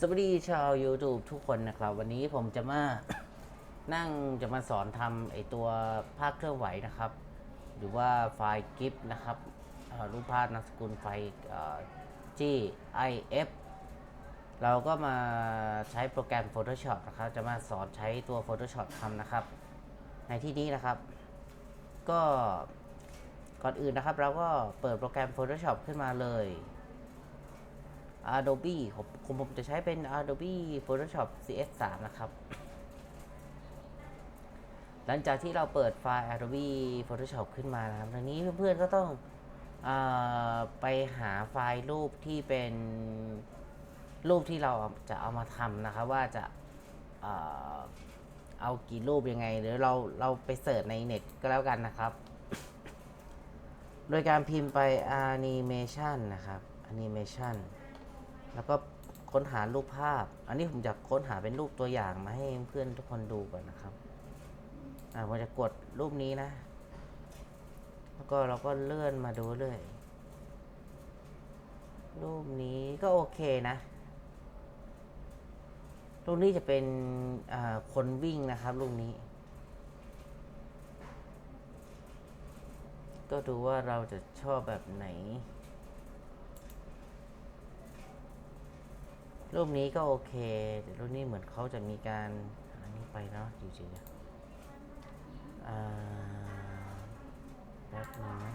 สวัสดีชาว YouTube ทุกคนนะครับ วันนี้ผมจะมานั่งจะมาสอนทำไอตัวภาพเคลื่อนไหวนะครับ หรือว่าไฟล์กิฟนะครับรูปภาพนามสกุลไฟล์เอ่อ GIF เราก็มาใช้โปรแกรม Photoshop นะครับ จะมาสอนใช้ตัว Photoshop ทำนะครับ ในที่นี้นะครับ ก็ก่อนอื่นนะครับเราก็เปิดโปรแกรม Photoshop ขึ้นมาเลย Adobe ผมผมผมจะใช้เป็น Adobe Photoshop CS3 นะครับ หลังจากที่เราเปิดไฟล์ Adobe Photoshop ขึ้นมานะครับทีนี้เพื่อนๆก็ต้องอไปหาไฟล์รูปที่เป็นรูปที่เราจะเอามาทำนะครับ ว่าจะเอากี่รูปยังไง หรือเราเราไปเสิร์ชในเน็ตก็แล้วกันนะครับ โดยการพิมพ์ไป animation นะครับ animation แล้วก็ค้นหารูปภาพ อันนี้ผมจะค้นหาเป็นรูปตัวอย่างมาให้เพื่อนทุกคนดูก่อนนะครับ อ่าผมจะกดรูปนี้นะ แล้วก็เราก็เลื่อนมาดูเรื่อยรูปนี้ก็โอเคนะรูปนี้จะเป็นอ่าคนวิ่งนะครับรูปนี้ ก็ดูว่าเราจะชอบแบบไหน รูปนี้ก็โอเคแต่รูปนี้เหมือนเขาจะมีการอันนี้ไปเนาะจริงๆนะอ่าแป๊บนึงนะ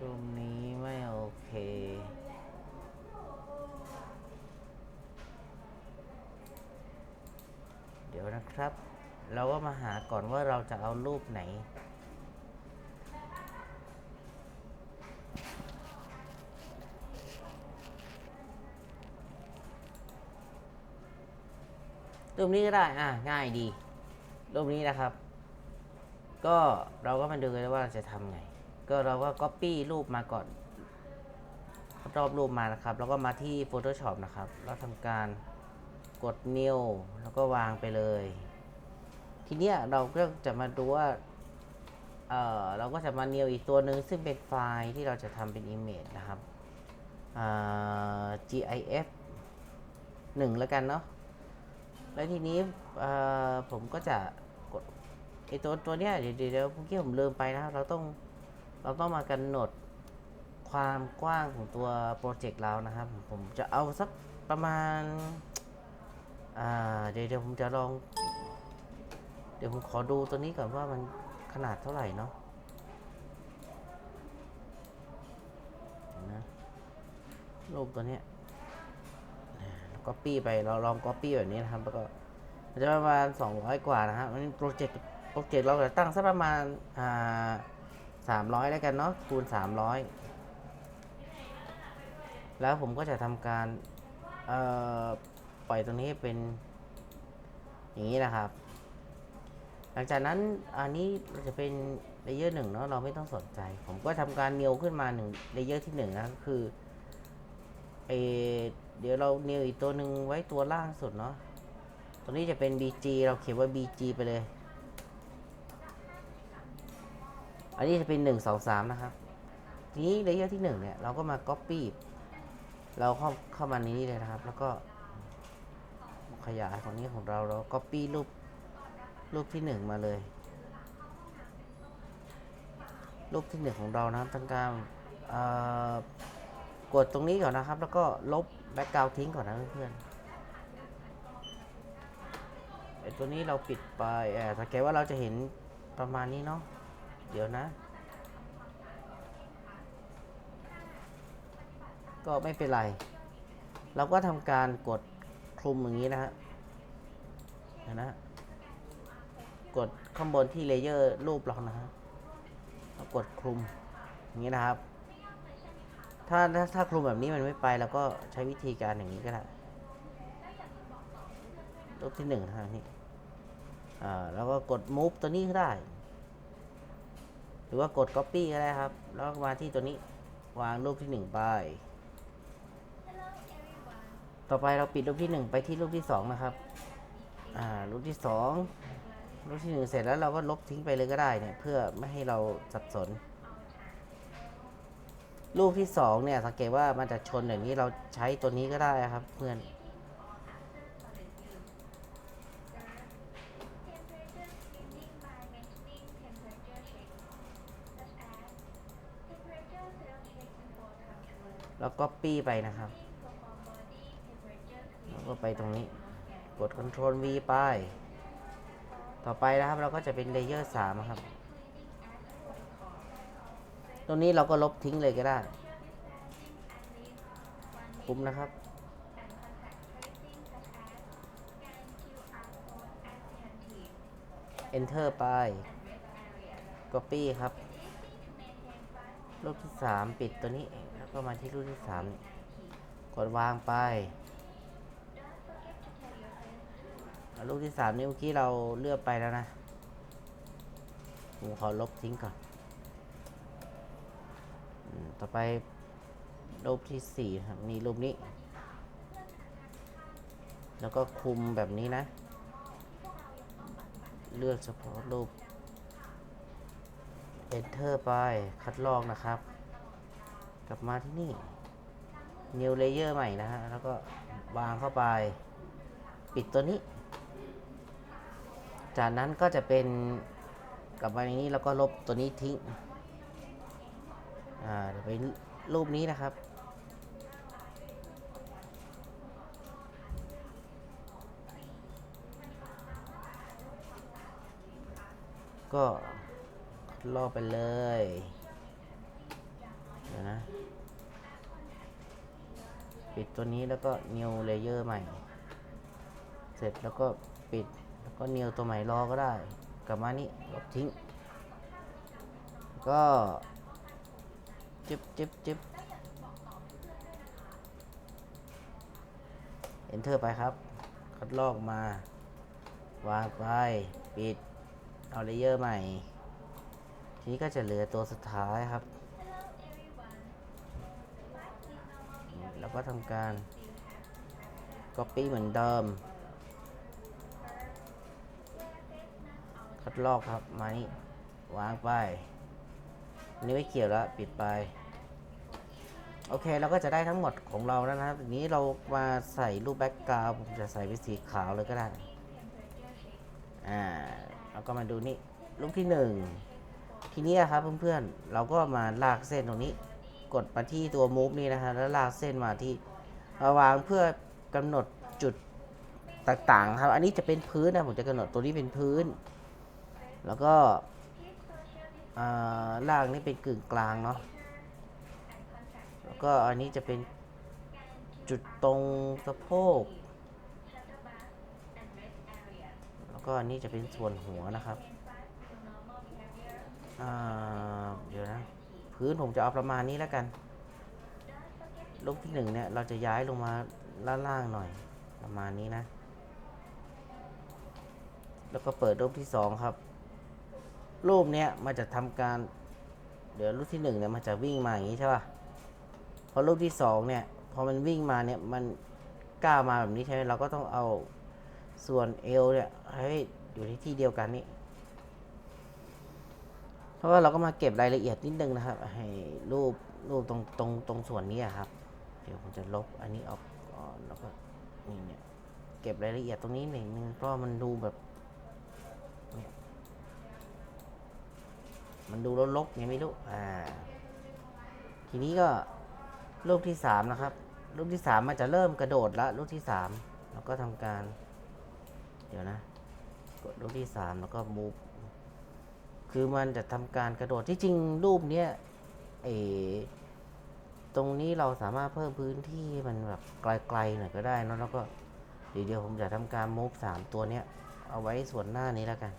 รูปนี้ไม่โอเค เดี๋ยวนะครับ เราก็มาหาก่อนว่าเราจะเอารูปไหน รูปนี้ก็ได้ อะ ง่ายดี รูปนี้นะครับ ก็เราก็มาดูกันว่าจะทำไง ก็เราก็ Copy รูปมาก่อน รอบรูปมานะครับ แล้วก็มาที่ Photoshop นะครับ แล้วทำการกด New แล้วก็วางไปเลย ทีเนี้ยเราก็จะมาดูว่าเออเราก็จะมา New อีกตัวหนึ่งซึ่งเป็นไฟล์ที่เราจะทำเป็น Image นะครับอ่า GIF หนึ่งแล้วกันเนาะแล้วทีนี้เอ่อผมก็จะกดไอตัวตัวเนี้ยเดี๋ยวเดี๋ยวเมื่อกี้ผมลืมไปนะครับ เราต้องเราต้องมากำหนดความกว้างของตัวโปรเจกต์เรานะครับ ผมจะเอาสักประมาณอ่าเดี๋ยวเดี๋ยวผมจะลอง เดี๋ยวผมขอดูตัวนี้ก่อนว่ามันขนาดเท่าไหร่เนาะนะรูปตัวเนี้ยก๊อปปี้ไปเราลองก๊อปปี้แบบนี้นะครับแล้วก็มันจะประมาณ 200 กว่านะครับมันโปรเจกต์โปรเจกต์เราจะตั้งสักประมาณอ่า300แล้วกันเนาะคูณ 300 แล้วผมก็จะทำการเอ่อปล่อยตรงนี้เป็นอย่างนี้นะครับ หลังจากนั้นอันนี้เราจะเป็นเลเยอร์หนึ่งเนาะเราไม่ต้องสนใจ ผมก็ทำการเนียวขึ้นมาหนึ่งเลเยอร์ที่หนึ่งนะคือเอเดี๋ยวเราเนียวอีกตัวหนึ่งไว้ตัวล่างสุดเนาะตัวนี้จะเป็น BG เราเขียนว่า BG ไปเลย อันนี้จะเป็น 1 2 3 นะครับ ทีนี้เลเยอร์ที่ 1 เนี่ย เราก็มา Copy เราเข้าเข้ามาในนี้เลยนะครับ แล้วก็ขยายของนี้ของเราเรา Copy รูป รูปที่1มาเลยรูปที่1ของเรานะครับทางการกดตรงนี้ก่อนนะครับ แล้วก็ลบแบ็กกราวทิ้งก่อนนะเพื่อนไอตัวนี้เราปิดไปแอบสังเกตว่าเราจะเห็นประมาณนี้เนาะเดี๋ยวนะ ก็ไม่เป็นไร เราก็ทำการกดคลุมอย่างนี้นะฮะนนะฮะ กดข้างบนที่เลเยอร์รูปเรานะฮะแล้วกดคลุมอย่างนี้นะครับ ถ้าถ้าถ้าคลุมแบบนี้มันไม่ไปเราก็ใช้วิธีการอย่างนี้ก็ได้รูปที่หนึ่งนะครับนี่อ่าแล้วก็กด move ตัวนี้ก็ได้ หรือว่ากด copy ก็ได้ครับ แล้วมาที่ตัวนี้วางรูปที่หนึ่งไป ต่อไปเราปิดรูปที่หนึ่งไปที่รูปที่สองนะครับ อ่า รูปที่สอง รูปที่หนึ่งเสร็จแล้วเราก็ลบทิ้งไปเลยก็ได้เนี่ย เพื่อไม่ให้เราสับสนรูปที่สองเนี่ย สังเกตว่ามันจะชนอย่างนี้เราใช้ตัวนี้ก็ได้ครับ เพื่อน แล้วก็ปี้ไปนะครับ แล้วก็ไปตรงนี้ กด Ctrl V ไป ต่อไปนะครับเราก็จะเป็นเลเยอร์3ครับ ตรงนี้เราก็ลบทิ้งเลยก็ได้ คุ้มนะครับ Enter ไป Copy ครับ รูปที่ 3 ปิดตัวนี้ แล้วก็มาที่รูปที่ 3 กดวางไป อะรูปที่3นี่เมื่อกี้เราเลือกไปแล้วนะ ผมขอลบทิ้งก่อนอต่อไปรูปที่4ครับนี่รูปนี้ แล้วก็คุมแบบนี้นะ เลือกเฉพาะรูป Enter ไปคัดลอกนะครับ กลับมาที่นี่ New Layer ใหม่นะฮะ แล้วก็วางเข้าไป ปิดตัวนี้ จากนั้นก็จะเป็นกลับมาในนี้แล้วก็ลบตัวนี้ทิ้ง อ่าเดี๋ยวไปรูปนี้นะครับ ก็ลอกไปเลยเดี๋ยวนะ ปิดตัวนี้แล้วก็ new layer ใหม่ เสร็จแล้วก็ปิด แล้วก็ new ตัวใหม่รอก็ได้ กลับมานี่ลบทิ้ง ก็จิบจิบจิบ enter ไปครับ คัดลอกมา วางไป ปิด เอาเลเยอร์ใหม่ ทีนี้ก็จะเหลือตัวสุดท้ายครับ แล้วก็ทำการ Copy เหมือนเดิม คัดลอกครับ มานี่ วางไปนนี้ไม่เกี่ยวแล้ว ปิดไป โอเค เราก็จะได้ทั้งหมดของเราแล้วนะครับทีนี้เรามาใส่รูปแบ็กกราวผมจะใส่เป็นสีขาวเลยก็ได้ อ่า เราก็มาดูนี่ รูปที่หนึ่ง ทีนี้ครับเพื่อนๆ เราก็มาลากเส้นตรงนี้ กดมาที่ตัว move นี่นะฮะแล้วลากเส้นมาที่มาวางเพื่อกำหนดจุดต่างๆครับ อันนี้จะเป็นพื้นนะ ผมจะกำหนดตัวนี้เป็นพื้น แล้วก็ล่างนี่เป็นกึ่งกลางเนาะแล้วก็อันนี้จะเป็นจุดตรงสะโพก แล้วก็อันนี้จะเป็นส่วนหัวนะครับเดี๋ยวนะพื้นผมจะเอาประมาณนี้แล้วกัน ลูกที่หนึ่งเนี่ยเราจะย้ายลงมาล่างๆหน่อยประมาณนี้นะ แล้วก็เปิดรูปที่สองครับ รูปเนี้ยมันจะทำการ เดี๋ยวรูปที่หนึ่งเนี่ยมันจะวิ่งมาอย่างนี้ใช่ป่ะพอรูปที่สองเนี่ยพอมันวิ่งมาเนี่ยมันก้าวมาแบบนี้ใช่ไหมเราก็ต้องเอาส่วนเอวเนี่ยให้อยู่ที่ที่เดียวกันนี่เพราะว่าเราก็มาเก็บรายละเอียดนิดนึงนะครับ ให้รูปรูปตรงตรงตรงส่วนนี้ครับ เดี๋ยวผมจะลบอันนี้ออกก่อนแล้วก็นี่เนี่ยเก็บรายละเอียดตรงนี้หนึ่งนึงเพราะมันดูแบบเนี่ย มันดูรกๆไงไม่รู้อ่า ทีนี้ก็รูปที่สามนะครับรูปที่สามมันจะเริ่มกระโดดละรูปที่สามแล้วก็ทำการ เดี๋ยวนะ กดรูปที่สามแล้วก็ move คือมันจะทำการกระโดดที่จริงรูปเนี้ยเอตรงนี้เราสามารถเพิ่มพื้นที่มันแบบไกลๆหน่อยก็ได้นะแล้วก็เดี๋ยวผมจะทำการ move สามตัวเนี้ยเอาไว้ส่วนหน้านี้แล้วกัน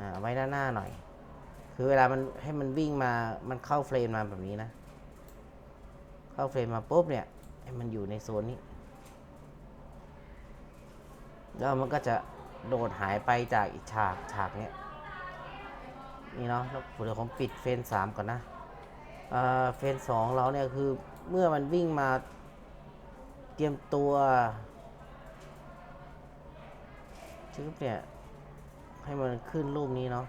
อ่าไว้ด้านหน้าหน่อย คือเวลามันให้มันวิ่งมา มันเข้าเฟรมมาแบบนี้นะ เข้าเฟรมมาปุ๊บเนี่ย ให้มันอยู่ในโซนนี้ แล้วมันก็จะโดดหายไปจากอีกฉากฉากเนี้ยนี่เนาะแล้วเดี๋ยวผมปิดเฟรมสามก่อนนะเอ่อเฟรมสองเราเนี่ยคือเมื่อมันวิ่งมาเตรียมตัวชึบเนี่ยให้มันขึ้นรูปนี้เนาะ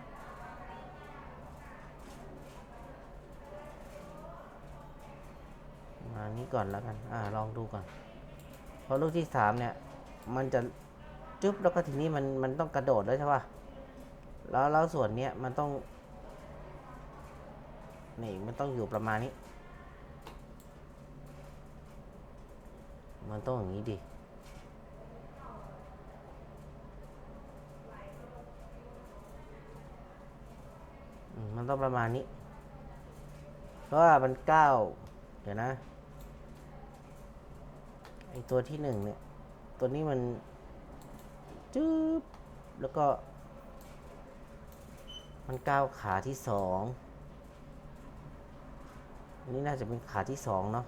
มานี้ก่อนแล้วกัน อ่า ลองดูก่อน เพราะลูกที่สามเนี่ย มันจะจุ๊บแล้วก็ทีนี้มันมันต้องกระโดดด้วยใช่ป่ะ แล้วแล้วส่วนเนี้ยมันต้อง นี่มันต้องอยู่ประมาณนี้ มันต้องอย่างนี้ดิมมันต้องประมาณนี้ เพราะว่ามันเก้าเดี๋ยวนะ ไอตัวที่หนึ่งเนี่ย ตัวนี้มันจึ๊บแล้วก็ มันก้าวขาที่สองอันนี้น่าจะเป็นขาที่สองเนาะ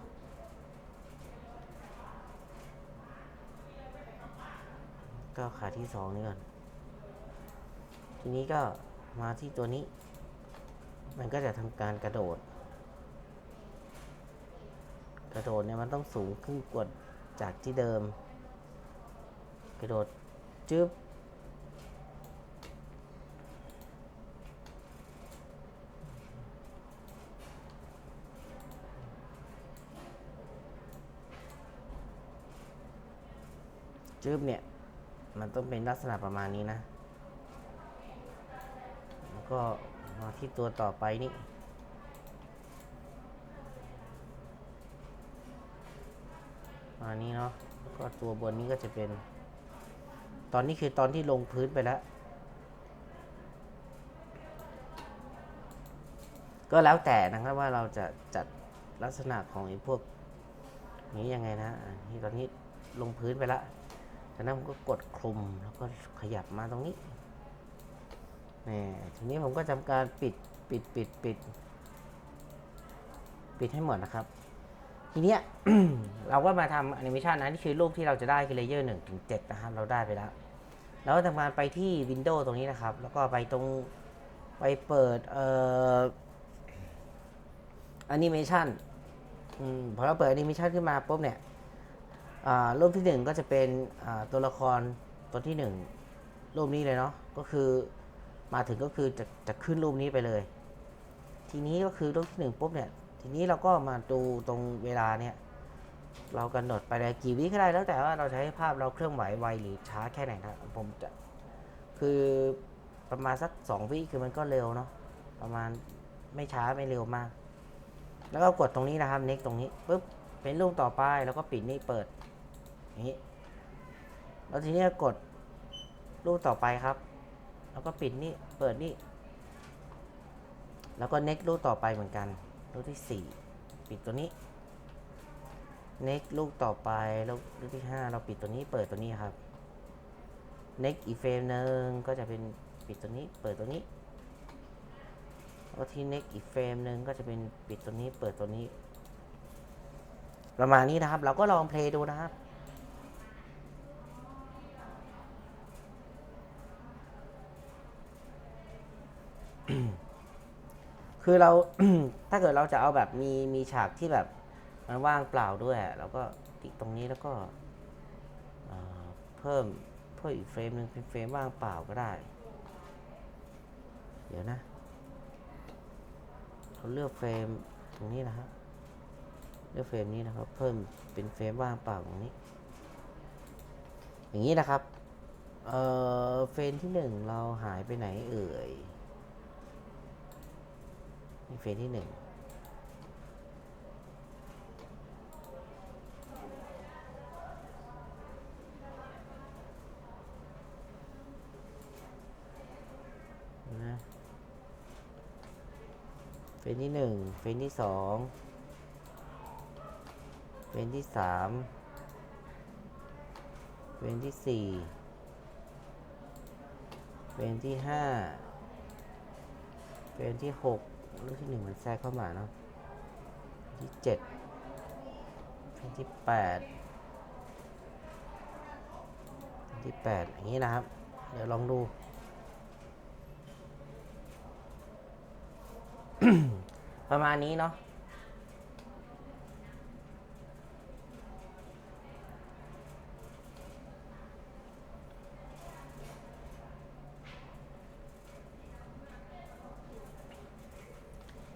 ก้าวขาที่สองนี่ก่อน ทีนี้ก็มาที่ตัวนี้ มันก็จะทำการกระโดด กระโดดเนี่ยมันต้องสูงขึ้นกว่า จากที่เดิม กระโดดจึ๊บจึ๊บเนี่ย มันต้องเป็นลักษณะประมาณนี้นะ แล้วก็มาที่ตัวต่อไปนี่ มานี้เนาะก็ตัวบนนี้ก็จะเป็น ตอนนี้คือตอนที่ลงพื้นไปแล้ว ก็แล้วแต่นะครับว่าเราจะจัดลักษณะของไอ้พวกนี้ยังไงนะอะนี่ตอนนี้ลงพื้นไปแล้วจากนั้นผมก็กดคลุมแล้วก็ขยับมาตรงนี้นี่ทีนี้ผมก็ทำการปิดปิดปิดปิด ปิดให้หมดนะครับ ทีเนี้ย เราก็มาทำแอนิเมชันนะนี่คือรูปที่เราจะได้คือเลเยอร์หนึ่งถึงเจ็ดนะครับ เราได้ไปแล้วแล้วก็ทำการไปที่ Windows ตรงนี้นะครับ แล้วก็ไปตรงไปเปิดเอ่อแอนิเมชันพอเราเปิดแอนิเมชันขึ้นมาปุ๊บเนี่ยรูปที่หนึ่งก็จะเป็นตัวละครตัวที่หนึ่งรูปนี้เลยเนาะก็คือมาถึงก็คือจะจะขึ้นรูปนี้ไปเลย ทีนี้ก็คือรูปที่หนึ่งปุ๊บเนี่ย ทีนี้เราก็มาดูตรงเวลาเนี่ย เรากำหนดไปเลยกี่วิก็ได้แล้วแต่ว่าเราให้ภาพเราเคลื่อนไหวไวหรือช้าแค่ไหนนะผมจะคือประมาณสักสองวิคือมันก็เร็วเนาะประมาณไม่ช้าไม่เร็วมาก แล้วก็กดตรงนี้นะครับ next ตรงนี้ปุ๊บเป็นรูปต่อไปแล้วก็ปิดนี่เปิดอย่างนี้แล้วทีนี้กดรูปต่อไปครับ แล้วก็ปิดนี่เปิดนี่แล้วก็ next รูปต่อไปเหมือนกัน รูกที่ 4 ปิดตัวนี้ next ลูกต่อไปลูกลูกที่ 5 เราปิดตัวนี้เปิดตัวนี้ครับ next อีกเฟรมหนึ่งก็จะเป็นปิดตัวนี้เปิดตัวนี้แล้วที่ next อีกเฟรมหนึ่งก็จะเป็นปิดตัวนี้เปิดตัวนี้ ประมาณนี้นะครับ เราก็ลองเพลย์ดูนะครับ คือเรา ถ้าเกิดเราจะเอาแบบมีมีฉากที่แบบมันว่างเปล่าด้วยเราก็ติ๊กตรงนี้แล้วก็เอ่อเพิ่มเพิ่มอีกเฟรมหนึ่งเป็นเฟรมว่างเปล่าก็ได้ เดี๋ยวนะเราเลือกเฟรมตรงนี้นะครับเลือกเฟรมนี้นะครับ เพิ่มเป็นเฟรมว่างเปล่าตรงนี้ อย่างนี้นะครับเอ่อเฟรมที่หนึ่งเราหายไปไหนเอ่ย นี่เฟสที่หนึ่งนะเฟสที่หนึ่งเฟสที่สองเฟสที่สามเฟสที่สี่เฟสที่ห้าเฟรมที่หก ลูกที่หนึ่งมันแทรกเข้ามาเนาะที่เจ็ดที่แปดที่แปดอย่างนี้นะครับ เดี๋ยวลองดู ประมาณนี้เนาะ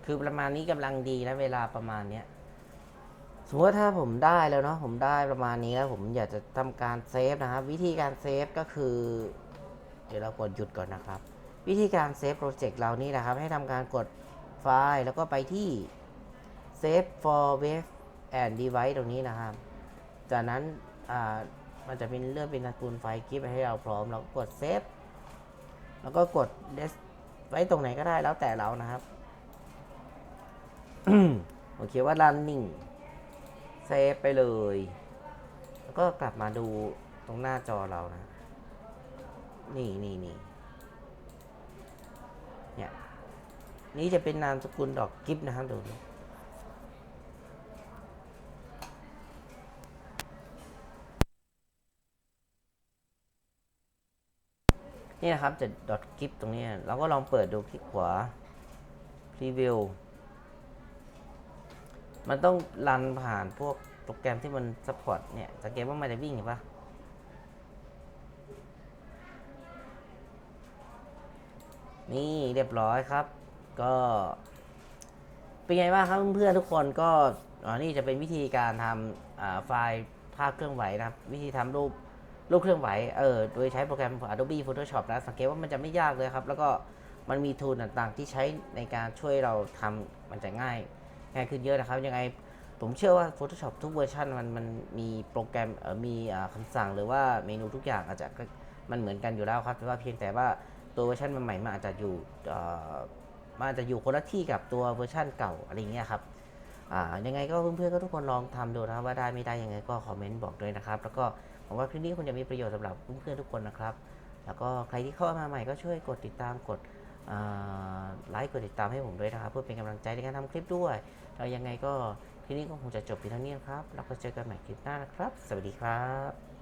คือประมาณนี้กำลังดีนะเวลาประมาณเนี้ยสมมติว่าถ้าผมได้แล้วเนาะผมได้ประมาณนี้แล้วผมอยากจะทำการเซฟนะครับ วิธีการเซฟก็คือ เดี๋ยวเรากดหยุดก่อนนะครับ วิธีการเซฟโปรเจกต์เรานี่นะครับ ให้ทำการกดไฟล์แล้วก็ไปที่ save for wave and device ตรงนี้นะครับ จากนั้นอ่ามันจะเป็นเรื่องเป็นตระกูลไฟล์กิฟต์ให้เราพร้อม เราก็กดเซฟแล้วก็กดไว้ตรงไหนก็ได้แล้วแต่เรานะครับ โอเคว่า running เซฟไปเลย แล้วก็กลับมาดูตรงหน้าจอเรานะ นี่นี่นี่เนี่ย นี่จะเป็นนามสกุลดอกกิฟต์นะครับดูนี่นี่นะครับจะดอทกิฟตรงนี้ เราก็ลองเปิดดูคลิกขวาพรีวิว มันต้องรันผ่านพวกโปรแกรมที่มันซัพพอร์ตเนี่ยสังเกตว่ามันจะวิ่งเห็นปะนี่เรียบร้อยครับ ก็เป็นไงบ้างครับเพื่อนๆทุกคนก็อ่านี่จะเป็นวิธีการทำไฟล์ภาพเคลื่อนไหวนะครับ วิธีทำรูปรูปเคลื่อนไหวเออโดยใช้โปรแกรม Adobe Photoshop นะสังเกตว่ามันจะไม่ยากเลยครับ แล้วก็มันมีทูลต่างๆที่ใช้ในการช่วยเราทำมันจะง่าย ง่ายขึ้นเยอะนะครับ ยังไงผมเชื่อว่า Photoshop ทุกเวอร์ชันมันมันมีโปรแกรมเออมีอ่าคำสั่งหรือว่าเมนูทุกอย่างอาจจะมันเหมือนกันอยู่แล้วครับแต่ว่าเพียงแต่ว่าตัวเวอร์ชันใหม่ๆมันอาจจะอยู่เอ่อมันอาจจะอยู่คนละที่กับตัวเวอร์ชันเก่าอะไรเงี้ยครับอ่ายังไงก็เพื่อนๆก็ทุกคนลองทำดูนะครับว่าได้ไม่ได้ยังไงก็คอมเมนต์บอกด้วยนะครับ แล้วก็หวังว่าคลิปนี้คงจะมีประโยชน์สำหรับเพื่อนๆทุกคนนะครับ แล้วก็ใครที่เข้ามาใหม่ก็ช่วยกดติดตามกดไลค์กดติดตามให้ผมด้วยนะครับ เพื่อเป็นกำลังใจในการทำคลิปด้วย เรายังไงก็คลิปนี้ก็คงจะจบเพียงเท่านี้ครับแล้วก็เจอกันใหม่คลิปหน้านะครับ สวัสดีครับ